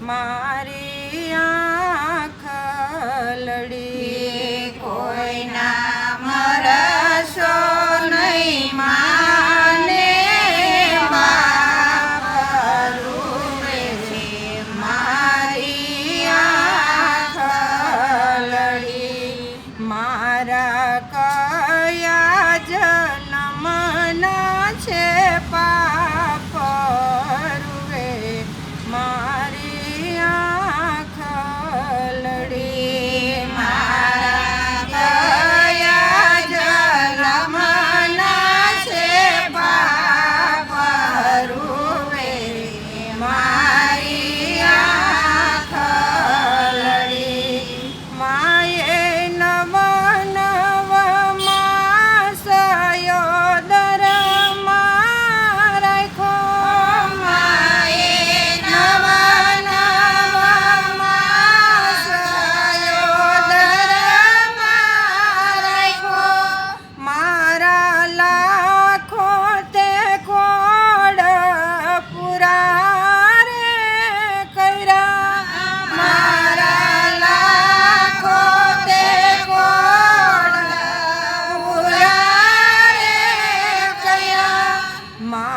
મારી આંખ લડી Mom.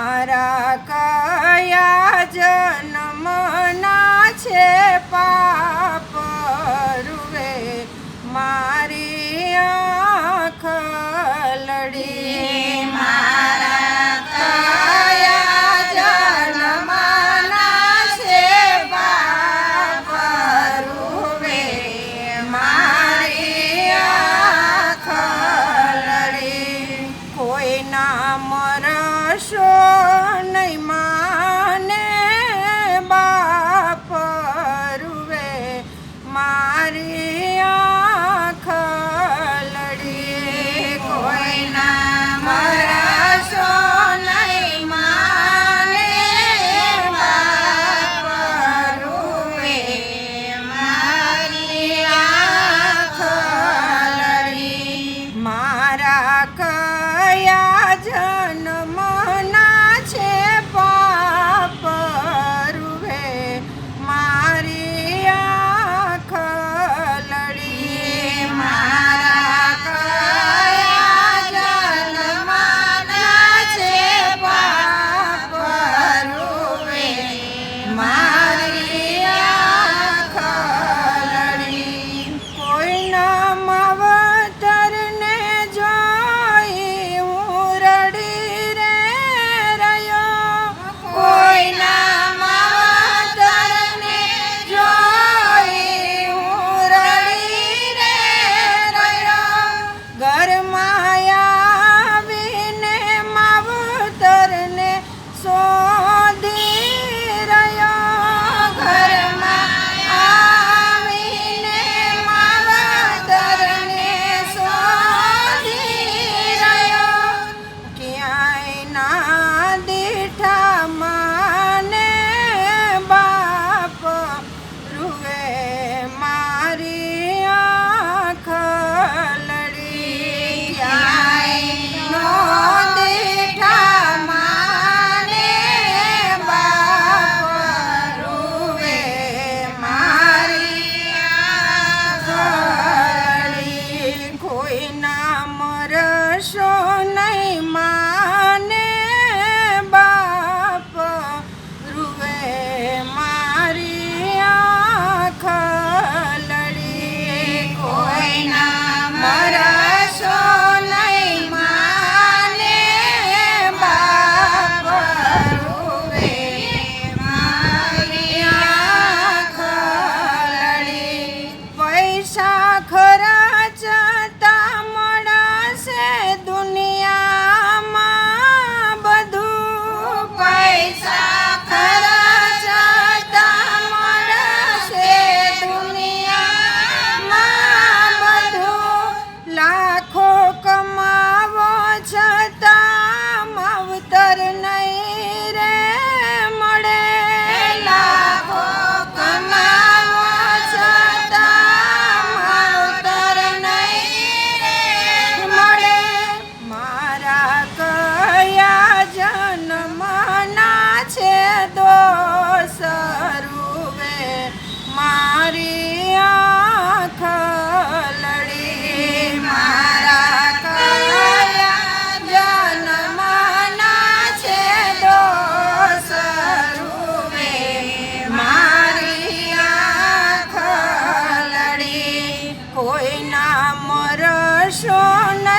Sona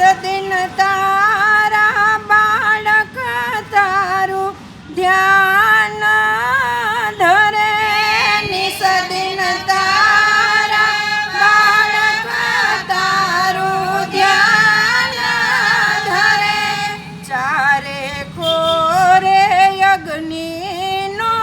સદિન તારા બાળક તારું ધ્યાન ધરે. નિસદિન તારા બાળક તારું ધ્યાન ધરે. ચારે ખોરે અગ્નિ નો